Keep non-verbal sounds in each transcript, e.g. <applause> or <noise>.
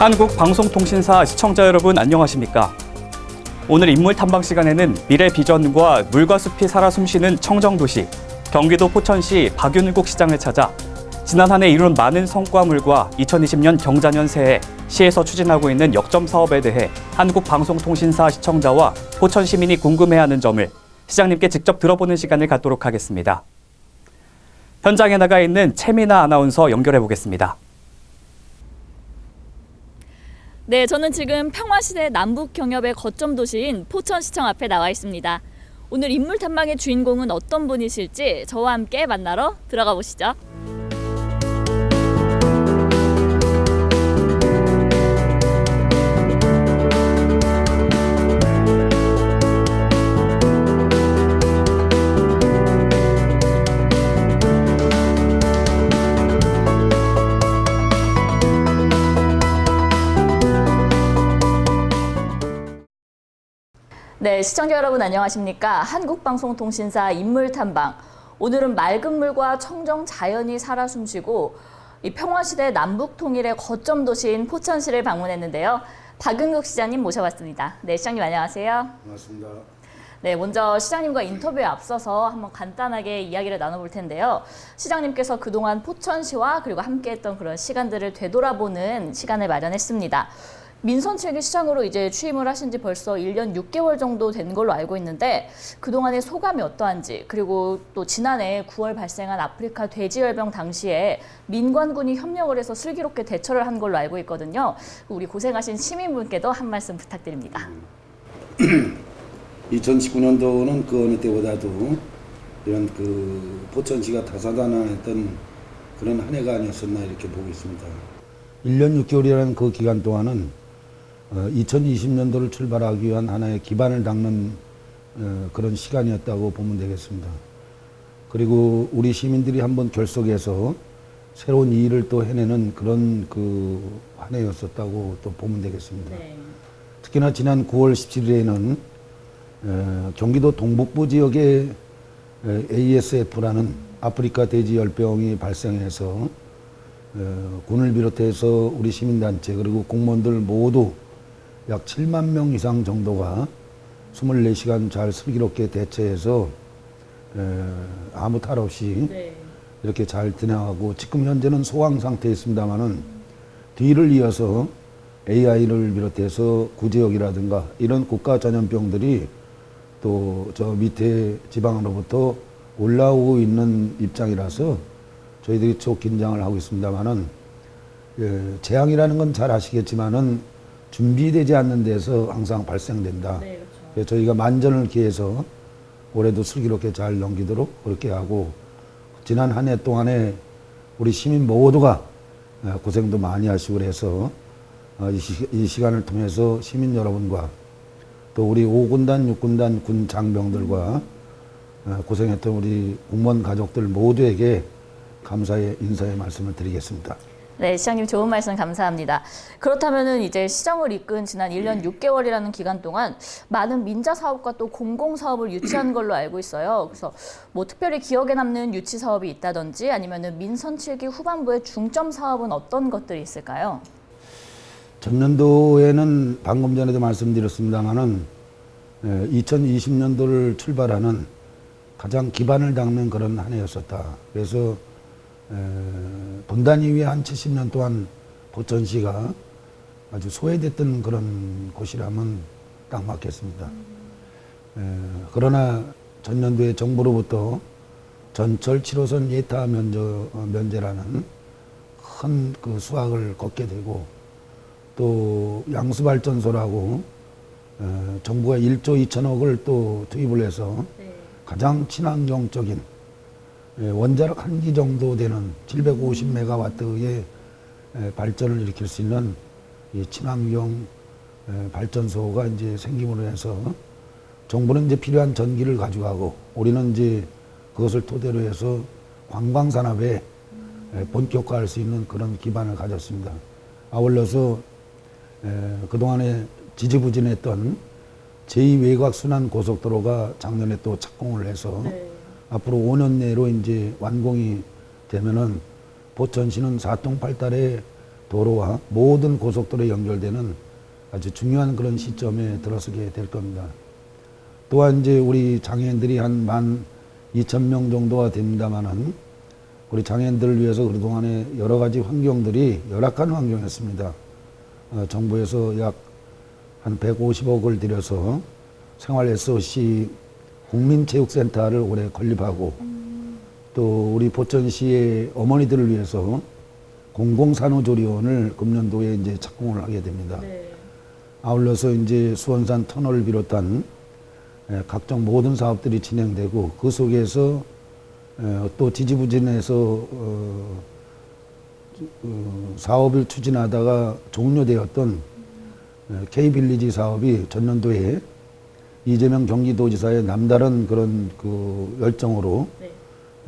한국방송통신사 시청자 여러분 안녕하십니까? 오늘 인물 탐방 시간에는 미래 비전과 물과 숲이 살아 숨쉬는 청정도시 경기도 포천시 박윤국 시장을 찾아 지난 한 해 이룬 많은 성과물과 2020년 경자년 새해 시에서 추진하고 있는 역점 사업에 대해 한국방송통신사 시청자와 포천 시민이 궁금해하는 점을 시장님께 직접 들어보는 시간을 갖도록 하겠습니다. 현장에 나가 있는 채미나 아나운서 연결해 보겠습니다. 네, 저는 지금 평화시대 남북 경협의 거점 도시인 포천시청 앞에 나와 있습니다. 오늘 인물 탐방의 주인공은 어떤 분이실지 저와 함께 만나러 들어가 보시죠. 네, 시청자 여러분 안녕하십니까? 한국방송통신사 인물탐방. 오늘은 맑은 물과 청정 자연이 살아 숨쉬고 이 평화시대 남북 통일의 거점 도시인 포천시를 방문했는데요. 박은국 시장님 모셔봤습니다. 네, 시장님 안녕하세요. 반갑습니다. 네, 먼저 시장님과 인터뷰에 앞서서 한번 간단하게 이야기를 나눠볼 텐데요. 시장님께서 그동안 포천시와 그리고 함께했던 그런 시간들을 되돌아보는 시간을 마련했습니다. 민선칠기 시장으로 이제 취임을 하신 지 벌써 1년 6개월 정도 된 걸로 알고 있는데 그동안의 소감이 어떠한지 그리고 또 지난해 9월 발생한 아프리카 돼지열병 당시에 민관군이 협력을 해서 슬기롭게 대처를 한 걸로 알고 있거든요. 우리 고생하신 시민분께도 한 말씀 부탁드립니다. <clears throat> 2019년도는 그 어느 때보다도 이런 그 포천시가 다사다난했던 그런 한 해가 아니었었나 이렇게 보고 있습니다. 1년 6개월이라는 그 기간 동안은 어, 2020년도를 출발하기 위한 하나의 기반을 닦는 어, 그런 시간이었다고 보면 되겠습니다. 그리고 우리 시민들이 한번 결속해서 새로운 일을 또 해내는 그런 그 한 해였었다고 또 보면 되겠습니다. 특히나 지난 9월 17일에는 어, 경기도 동북부 지역에 에, ASF라는 아프리카 돼지 열병이 발생해서 어, 군을 비롯해서 우리 시민단체 그리고 공무원들 모두 약 7만 명 이상 정도가 24시간 잘 슬기롭게 대처해서 에, 아무 탈 없이 이렇게 잘 진행하고 지금 현재는 소강 상태에 있습니다만은 뒤를 이어서 AI를 비롯해서 구제역이라든가 이런 국가 전염병들이 또 저 밑에 지방으로부터 올라오고 있는 입장이라서 저희들이 çok 긴장을 하고 있습니다만은 예, 재앙이라는 건 잘 아시겠지만은 준비되지 않는 데서 항상 발생된다. 그래서 저희가 만전을 기해서 올해도 슬기롭게 잘 넘기도록 그렇게 하고 지난 한 해 동안에 우리 시민 모두가 어, 고생도 많이 하시고 그래서 어, 이, 시, 이 시간을 통해서 시민 여러분과 또 우리 5군단, 6군단 군 장병들과 어, 고생했던 우리 공무원 가족들 모두에게 감사의 인사의 말씀을 드리겠습니다. 네, 시장님 좋은 말씀 감사합니다. 그렇다면은 이제 시정을 이끈 지난 1년 6개월이라는 기간 동안 많은 민자 사업과 또 공공 사업을 유치한 걸로 알고 있어요. 그래서 뭐 특별히 기억에 남는 유치 사업이 있다든지 아니면은 민선 7기 후반부의 중점 사업은 어떤 것들이 있을까요? 전년도에는 방금 전에도 말씀드렸습니다만은 2020년도를 출발하는 가장 기반을 닦는 그런 한 해였었다. 그래서 에, 분단 이후에 한 70년 동안 포천시가 아주 소외됐던 그런 곳이라면 딱 맞겠습니다. 에, 그러나 전년도에 정부로부터 전철 7호선 예타 면제, 어, 면제라는 큰 그 수확을 걷게 되고 또 양수발전소라고 어, 정부가 1조 2천억을 또 투입을 해서 가장 친환경적인 예, 원자력 한 기 정도 되는 750메가와트의 에, 발전을 일으킬 수 있는 이 친환경 에, 발전소가 이제 생김으로 해서 정부는 이제 필요한 전기를 가져가고 우리는 이제 그것을 토대로 해서 관광 산업에 에, 본격화할 수 있는 그런 기반을 가졌습니다. 아울러서 에, 그동안에 지지부진했던 제2외곽 순환 고속도로가 작년에 또 착공을 해서 앞으로 5년 내로 이제 완공이 되면은 포천시는 사통팔달의 도로와 모든 고속도로에 연결되는 아주 중요한 그런 시점에 들어서게 될 겁니다. 또한 이제 우리 장애인들이 한 만 2천 명 정도가 됩니다만은 우리 장애인들을 위해서 그동안에 여러 가지 환경들이 열악한 환경이었습니다. 어, 정부에서 약 한 150억을 들여서 생활 SOC 국민체육센터를 올해 건립하고 또 우리 포천시의 어머니들을 위해서 공공산후조리원을 금년도에 이제 착공을 하게 됩니다. 아울러서 이제 수원산 터널을 비롯한 에, 각종 모든 사업들이 진행되고 그 속에서 에, 또 지지부진해서 어, 어, 사업을 추진하다가 종료되었던 에, K빌리지 사업이 전년도에 이재명 경기도지사의 남다른 그런 그 열정으로 네.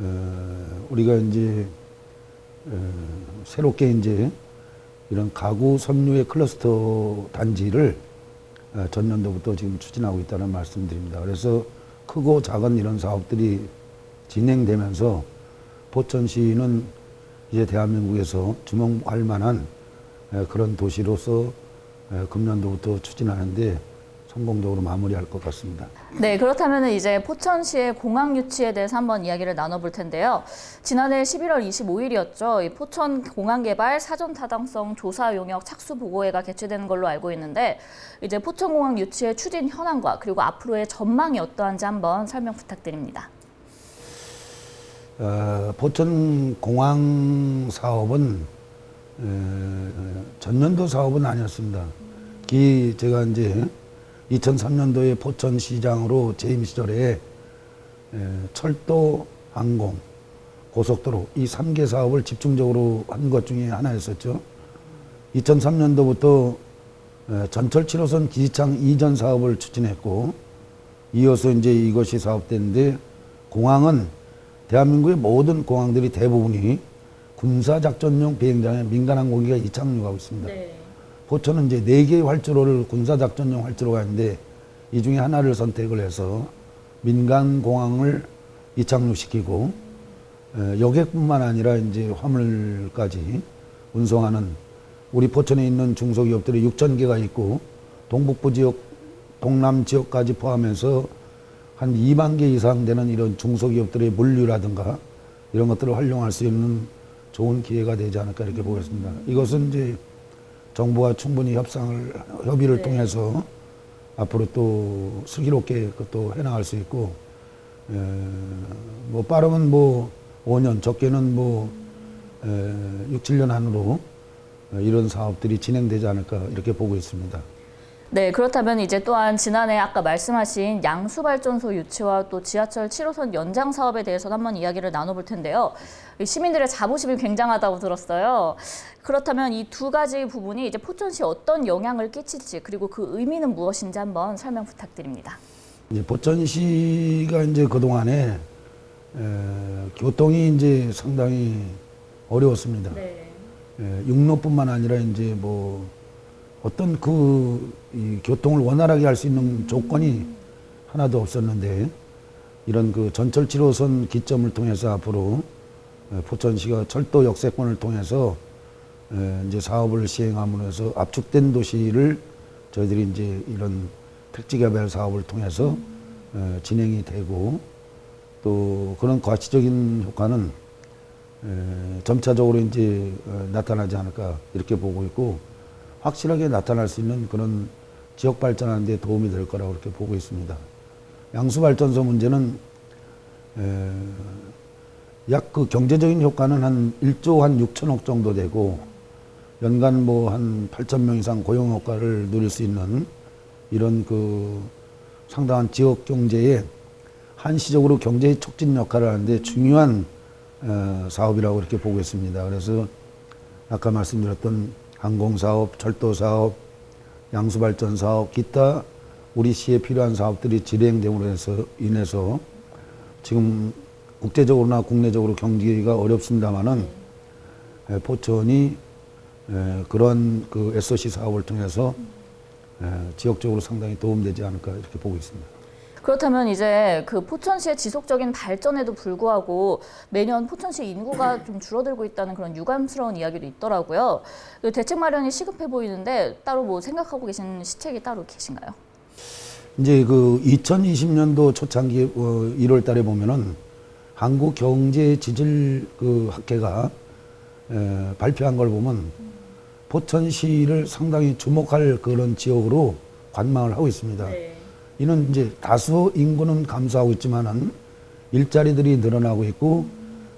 어, 우리가 이제 어, 새롭게 이제 이런 가구 섬유의 클러스터 단지를 어, 전년도부터 지금 추진하고 있다는 말씀드립니다. 그래서 크고 작은 이런 사업들이 진행되면서 포천시는 이제 대한민국에서 주목할 만한 에, 그런 도시로서 에, 금년도부터 추진하는데 성공적으로 마무리할 것 같습니다. 네, 그렇다면 이제 포천시의 공항 유치에 대해서 한번 이야기를 나눠볼 텐데요. 지난해 11월 25일이었죠. 이 포천 공항 개발 사전 타당성 조사 용역 착수 보고회가 개최되는 걸로 알고 있는데 이제 포천 공항 유치의 추진 현황과 그리고 앞으로의 전망이 어떠한지 한번 설명 부탁드립니다. 어, 포천 공항 사업은 에, 전년도 사업은 아니었습니다. 기 제가 이제 2003년도에 포천시장으로 재임 시절에 에, 철도, 항공, 고속도로 이 3개 사업을 집중적으로 한 것 중에 하나였었죠. 2003년도부터 전철 7호선 기지창 이전 사업을 추진했고 이어서 이제 이것이 사업됐는데 공항은 대한민국의 모든 공항들이 대부분이 군사작전용 비행장에 민간 항공기가 이착륙하고 있습니다. 포천은 이제 네 개의 활주로를 군사작전용 활주로가 있는데 이 중에 하나를 선택을 해서 민간 공항을 이착륙시키고 에, 여객뿐만 아니라 이제 화물까지 운송하는 우리 포천에 있는 중소기업들이 6천 개가 있고 동북부 지역, 동남 지역까지 포함해서 한 2만 개 이상 되는 이런 중소기업들의 물류라든가 이런 것들을 활용할 수 있는 좋은 기회가 되지 않을까 이렇게 보겠습니다. 이것은 이제 정부와 충분히 협상을 협의를 통해서 앞으로 또 슬기롭게 그것도 해나갈 수 있고 에, 뭐 빠르면 뭐 5년 적게는 뭐 에, 6, 7년 안으로 이런 사업들이 진행되지 않을까 이렇게 보고 있습니다. 네, 그렇다면 이제 또한 지난해 아까 말씀하신 양수발전소 유치와 또 지하철 7호선 연장 사업에 대해서 한번 이야기를 나눠볼 텐데요. 이 시민들의 자부심이 굉장하다고 들었어요. 그렇다면 이 두 가지 부분이 이제 포천시에 어떤 영향을 끼칠지 그리고 그 의미는 무엇인지 한번 설명 부탁드립니다. 이제 포천시가 이제 그 동안에 교통이 이제 상당히 어려웠습니다. 네. 예, 육로뿐만 아니라 이제 뭐 어떤 그 이 교통을 원활하게 할 수 있는 조건이 하나도 없었는데 이런 그 전철 7호선 기점을 통해서 앞으로 예, 포천시가 철도 역세권을 통해서 예, 이제 사업을 시행함으로 해서 압축된 도시를 저희들이 이제 이런 택지 개발 사업을 통해서 예, 진행이 되고 또 그런 과치적인 효과는 에, 점차적으로 이제 어, 나타나지 않을까 이렇게 보고 있고 확실하게 나타날 수 있는 그런 지역 발전하는 데 도움이 될 거라고 그렇게 보고 있습니다. 양수 발전소 문제는 약 그 경제적인 효과는 한 1조 한 6천억 정도 되고 연간 뭐 한 8천 명 이상 고용 효과를 누릴 수 있는 이런 그 상당한 지역 경제에 한시적으로 경제 촉진 역할을 하는데 중요한 어, 사업이라고 이렇게 보고 있습니다. 그래서 아까 말씀드렸던 항공사업, 철도사업, 양수발전 사업, 기타 우리 시에 필요한 사업들이 진행됨으로 해서 인해서 지금 국제적으로나 국내적으로 경기가 어렵습니다만은 에, 포천이 에, 그런 그 SOC 사업을 통해서 에, 지역적으로 상당히 도움되지 않을까 이렇게 보고 있습니다. 그렇다면 이제 그 포천시의 지속적인 발전에도 불구하고 매년 포천시 인구가 <clears throat> 좀 줄어들고 있다는 그런 유감스러운 이야기도 있더라고요. 그 대책 마련이 시급해 보이는데 따로 뭐 생각하고 계신 시책이 따로 계신가요? 이제 그 2020년도 초창기 어, 1월 달에 보면은 한국 경제 지질 그 학회가 에, 발표한 걸 보면 포천시를 상당히 주목할 그런 지역으로 관망을 하고 있습니다. 이는 이제 다수 인구는 감소하고 있지만은 일자리들이 늘어나고 있고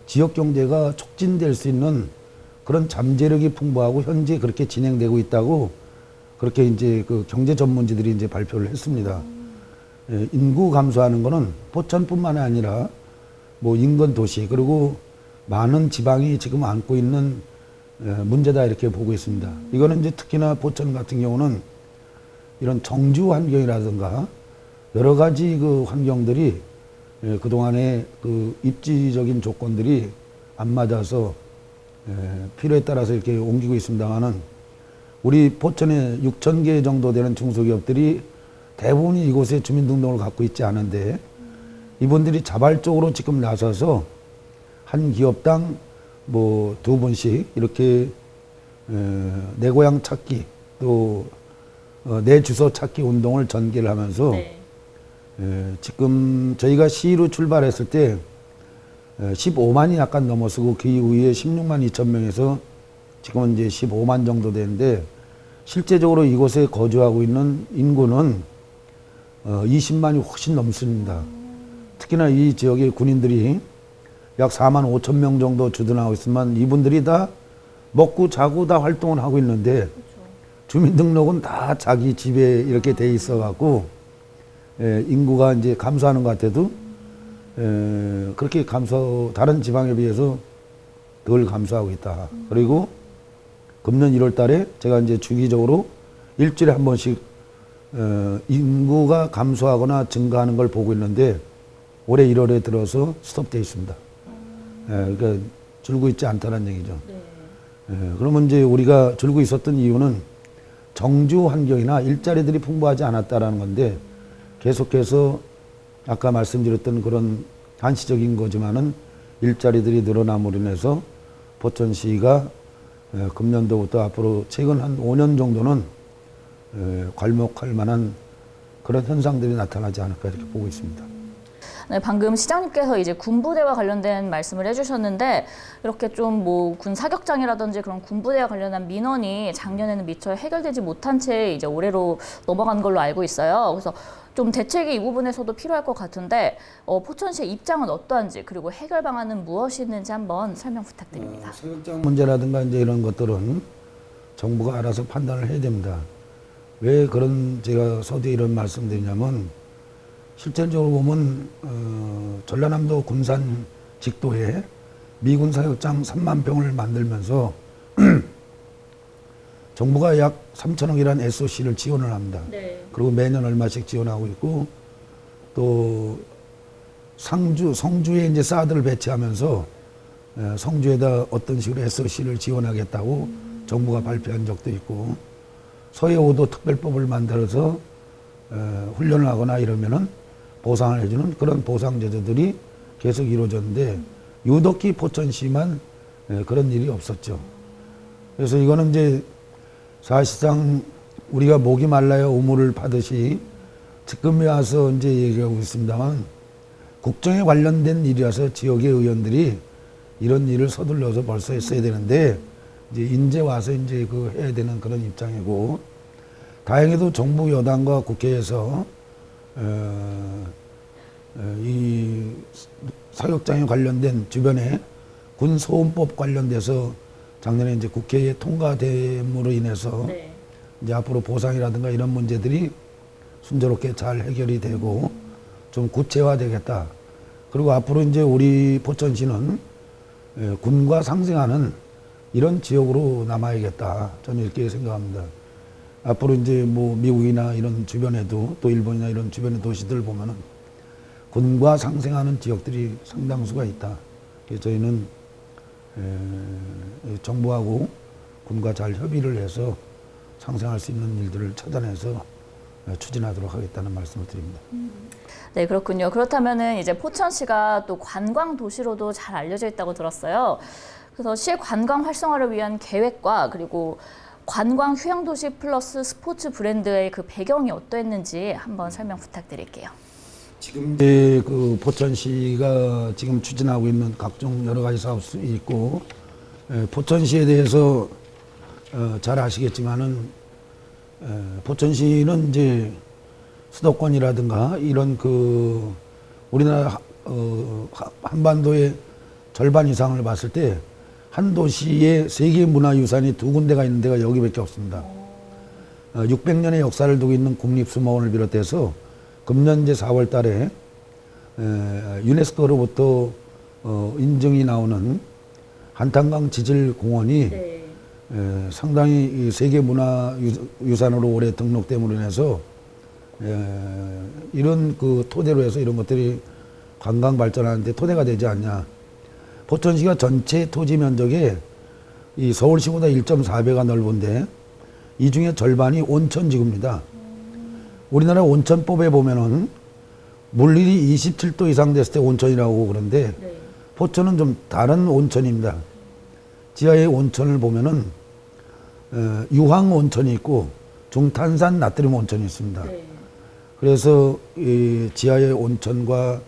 지역 경제가 촉진될 수 있는 그런 잠재력이 풍부하고 현재 그렇게 진행되고 있다고 그렇게 이제 그 경제 전문지들이 이제 발표를 했습니다. 예, 인구 감소하는 거는 포천뿐만 아니라 뭐 인근 도시 그리고 많은 지방이 지금 안고 있는 예, 문제다 이렇게 보고 있습니다. 이거는 이제 특히나 포천 같은 경우는 이런 정주 환경이라든가 여러 가지 그 환경들이 예, 그동안에 그 입지적인 조건들이 안 맞아서 예, 필요에 따라서 이렇게 옮기고 있습니다만은 우리 포천에 6천 개 정도 되는 중소기업들이 대부분이 이곳에 주민등록을 갖고 있지 않은데 이분들이 자발적으로 지금 나서서 한 기업당 뭐 두 분씩 이렇게 에, 내 고향 찾기 또 어, 내 주소 찾기 운동을 전개를 하면서 네. 에, 지금 저희가 시로 출발했을 때 에, 15만이 약간 넘어서고 그 이후에 16만 2천 명에서 지금은 이제 15만 정도 되는데 실제적으로 이곳에 거주하고 있는 인구는 어, 20만이 훨씬 넘습니다. 특히나 이 지역의 군인들이 약 4만 5천 명 정도 주둔하고 있으면 이분들이 다 먹고 자고 다 활동을 하고 있는데 주민등록은 다 자기 집에 이렇게 돼 있어 갖고 예, 인구가 이제 감소하는 것 같아도 에, 그렇게 감소 다른 지방에 비해서 덜 감소하고 있다. 그리고 금년 1월 달에 제가 이제 주기적으로 일주일에 한 번씩 어, 인구가 감소하거나 증가하는 걸 보고 있는데 올해 1월에 들어서 스톱돼 있습니다. 예, 그러니까 줄고 있지 않다는 얘기죠. 예, 그러면 이제 우리가 줄고 있었던 이유는 정주 환경이나 일자리들이 풍부하지 않았다라는 건데 계속해서 아까 말씀드렸던 그런 한시적인 거지만은 일자리들이 늘어남으로 인해서 포천시가 에, 금년도부터 앞으로 최근 한 5년 정도는 에, 괄목할 만한 그런 현상들이 나타나지 않을까 이렇게 보고 있습니다. 네, 방금 시장님께서 이제 군부대와 관련된 말씀을 해주셨는데 이렇게 좀 뭐 군 사격장이라든지 그런 군부대와 관련한 민원이 작년에는 미처 해결되지 못한 채 이제 올해로 넘어간 걸로 알고 있어요. 그래서 좀 대책이 이 부분에서도 필요할 것 같은데 어, 포천시의 입장은 어떠한지 그리고 해결 방안은 무엇이 있는지 한번 설명 부탁드립니다. 어, 사격장 문제라든가 이제 이런 것들은 정부가 알아서 판단을 해야 됩니다. 왜 그런 제가 서두에 이런 말씀드리냐면 실질적으로 보면 어, 전라남도 군산 직도에 미군 사격장 3만 평을 만들면서 <clears throat> 정부가 약 3천억이라는 SOC를 지원을 합니다. 그리고 매년 얼마씩 지원하고 있고 또 상주 성주에 이제 사드를 배치하면서 에, 성주에다 어떤 식으로 SOC를 지원하겠다고 정부가 발표한 적도 있고 서해오도 특별법을 만들어서 에, 훈련을 하거나 이러면은 보상을 해주는 그런 보상 제도들이 계속 이루어졌는데 유독히 포천시만 에, 그런 일이 없었죠. 그래서 이거는 이제 사실상 우리가 목이 말라야 우물을 파듯이 지금에 와서 이제 얘기하고 있습니다만 국정에 관련된 일이라서 지역의 의원들이 이런 일을 서둘러서 벌써 했어야 되는데 이제 인제 와서 이제 그 해야 되는 그런 입장이고 다행히도 정부 여당과 국회에서 이 사격장에 관련된 주변에 군 소음법 관련돼서 작년에 이제 국회에 통과됨으로 인해서 이제 앞으로 보상이라든가 이런 문제들이 순조롭게 잘 해결이 되고 좀 구체화되겠다. 그리고 앞으로 이제 우리 포천시는 예, 군과 상생하는 이런 지역으로 남아야겠다. 저는 이렇게 생각합니다. 앞으로 이제 뭐 미국이나 이런 주변에도 또 일본이나 이런 주변의 도시들 보면은 군과 상생하는 지역들이 상당수가 있다. 그래서 저희는 에, 정부하고 군과 잘 협의를 해서 상생할 수 있는 일들을 찾아내서 어, 추진하도록 하겠다는 말씀을 드립니다. 네, 그렇군요. 그렇다면은 이제 포천시가 또 관광 도시로도 잘 알려져 있다고 들었어요. 그래서 시의 관광 활성화를 위한 계획과 그리고 관광 휴양 도시 플러스 스포츠 브랜드의 그 배경이 어떠했는지 한번 설명 부탁드릴게요. 지금 이제 그 포천시가 지금 추진하고 있는 각종 여러 가지 사업이 있고 에, 포천시에 대해서 어, 잘 아시겠지만은 에, 포천시는 이제 수도권이라든가 이런 그 우리나라 하- 어, 하- 한반도의 절반 이상을 봤을 때 한 도시에 세계 문화유산이 두 군데가 있는 데가 여기밖에 없습니다. 어, 600년의 역사를 두고 있는 국립수목원을 비롯해서 금년 이제 4월 달에 에, 유네스코로부터 어, 인증이 나오는 한탄강 지질공원이 에, 상당히 이 세계문화유산으로 올해 등록됨으로 인해서 에, 이런 그 토대로 해서 이런 것들이 관광 발전하는데 토대가 되지 않냐. 포천시가 전체 토지 면적에 이 서울시보다 1.4배가 넓은데 이 중에 절반이 온천지구입니다. 우리나라 온천법에 보면은 물일이 27도 이상 됐을 때 온천이라고 그러는데 포천은 좀 다른 온천입니다. 지하의 온천을 보면은 어, 유황 온천이 있고 중탄산 나트륨 온천이 있습니다. 그래서 이 지하의 온천과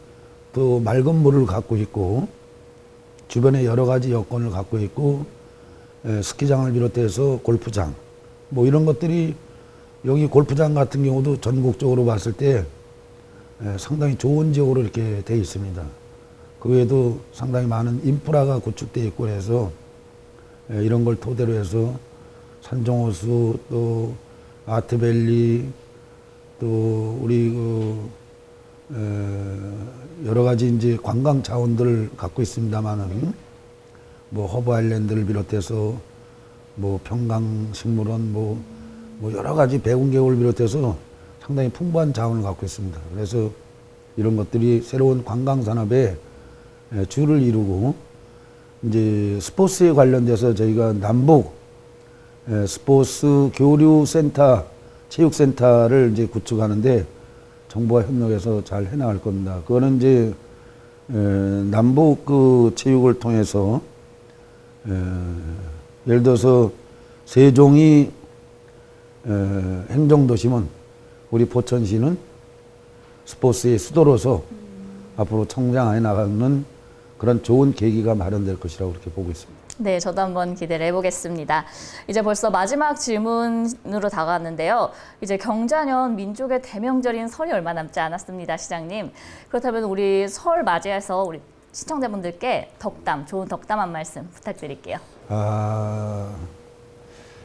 또 맑은 물을 갖고 있고 주변에 여러 가지 여건을 갖고 있고 에, 스키장을 비롯해서 골프장 뭐 이런 것들이 여기 골프장 같은 경우도 전국적으로 봤을 때 에, 상당히 좋은 지역으로 이렇게 돼 있습니다. 그 외에도 상당히 많은 인프라가 구축돼 있고 해서 에, 이런 걸 토대로 해서 산정호수 또 아트밸리 또 우리 그 에, 여러 가지 이제 관광 자원들을 갖고 있습니다만은 뭐 허브 아일랜드를 비롯해서 뭐 평강 식물원 뭐, 뭐 여러 가지 백운계곡을 비롯해서 상당히 풍부한 자원을 갖고 있습니다. 그래서 이런 것들이 새로운 관광 산업에 에, 주를 이루고 이제 스포츠에 관련돼서 저희가 남북 에, 스포츠 교류 센터, 체육 센터를 이제 구축하는데 정부와 협력해서 잘 해나갈 겁니다. 그거는 이제 에, 남북 그 체육을 통해서 에, 예를 들어서 세종이 에, 행정도시면 우리 포천시는 스포츠의 수도로서 앞으로 성장해 나가는 그런 좋은 계기가 마련될 것이라고 그렇게 보고 있습니다. 네, 저도 한번 기대를 해보겠습니다. 이제 벌써 마지막 질문으로 다가왔는데요. 이제 경자년 민족의 대명절인 설이 얼마 남지 않았습니다, 시장님. 그렇다면 우리 설 맞이해서 우리 시청자분들께 덕담, 좋은 덕담 한 말씀 부탁드릴게요. 아,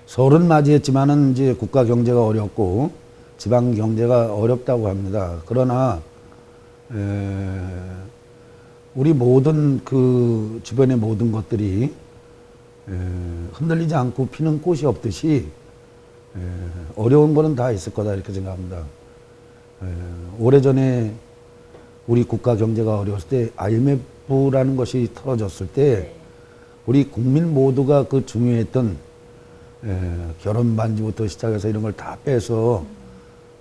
설은 맞이했지만은 이제 국가 경제가 어렵고 지방 경제가 어렵다고 합니다. 그러나 에, 우리 모든 그 주변의 모든 것들이 에, 흔들리지 않고 피는 꽃이 없듯이 에, 어려운 거는 다 있을 거다 이렇게 생각합니다. 에, 오래전에 우리 국가 경제가 어려웠을 때 IMF라는 것이 터졌을 때 우리 국민 모두가 그 중요했던 에, 결혼 반지부터 시작해서 이런 걸 다 빼서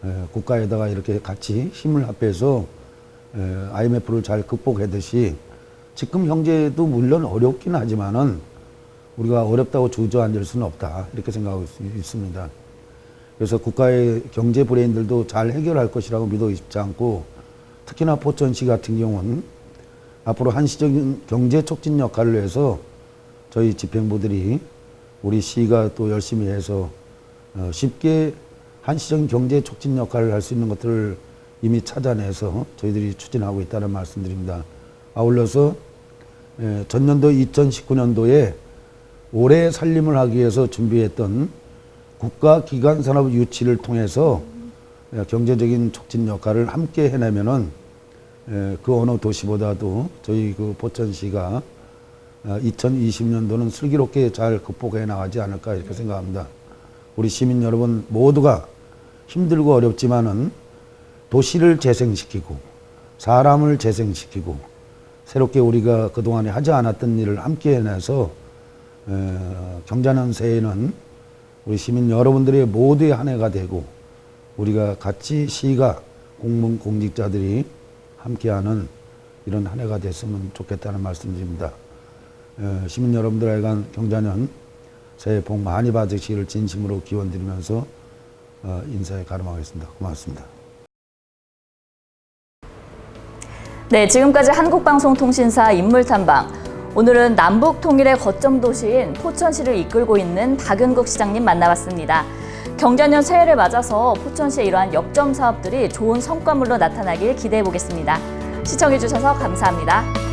에, 국가에다가 이렇게 같이 힘을 합해서 에, IMF를 잘 극복하듯이 지금 경제도 물론 어렵긴 하지만은 우리가 어렵다고 주저앉을 수는 없다 이렇게 생각하고 있- 있습니다. 그래서 국가의 경제 브레인들도 잘 해결할 것이라고 믿어 있지 않고 특히나 포천시 같은 경우는 앞으로 한시적인 경제 촉진 역할을 해서 저희 집행부들이 우리 시가 또 열심히 해서 어, 쉽게 한시적인 경제 촉진 역할을 할 수 있는 것들을 이미 찾아내서 저희들이 추진하고 있다는 말씀드립니다. 아울러서 에, 전년도 2019년도에 올해 살림을 하기 위해서 준비했던 국가 기관 산업 유치를 통해서 에, 경제적인 촉진 역할을 함께 해내면은 에, 그 어느 도시보다도 저희 그 포천시가 2020년도는 슬기롭게 잘 극복해 나가지 않을까 이렇게 생각합니다. 우리 시민 여러분 모두가 힘들고 어렵지만은 도시를 재생시키고 사람을 재생시키고 새롭게 우리가 그동안에 하지 않았던 일을 함께 해내서 에, 경자년 새해는 우리 시민 여러분들의 모두의 한 해가 되고 우리가 같이 시가 공무원 공직자들이 함께하는 이런 한 해가 됐으면 좋겠다는 말씀드립니다. 어, 시민 여러분들 하여간 경자년 새해 복 많이 받으시기를 진심으로 기원드리면서 어, 인사에 가름하겠습니다. 고맙습니다. 네, 지금까지 한국방송통신사 인물탐방. 오늘은 남북 통일의 거점 도시인 포천시를 이끌고 있는 박윤국 시장님 만나봤습니다. 경자년 새해를 맞아서 포천시의 이러한 역점 사업들이 좋은 성과물로 나타나길 기대해 보겠습니다. 시청해 주셔서 감사합니다.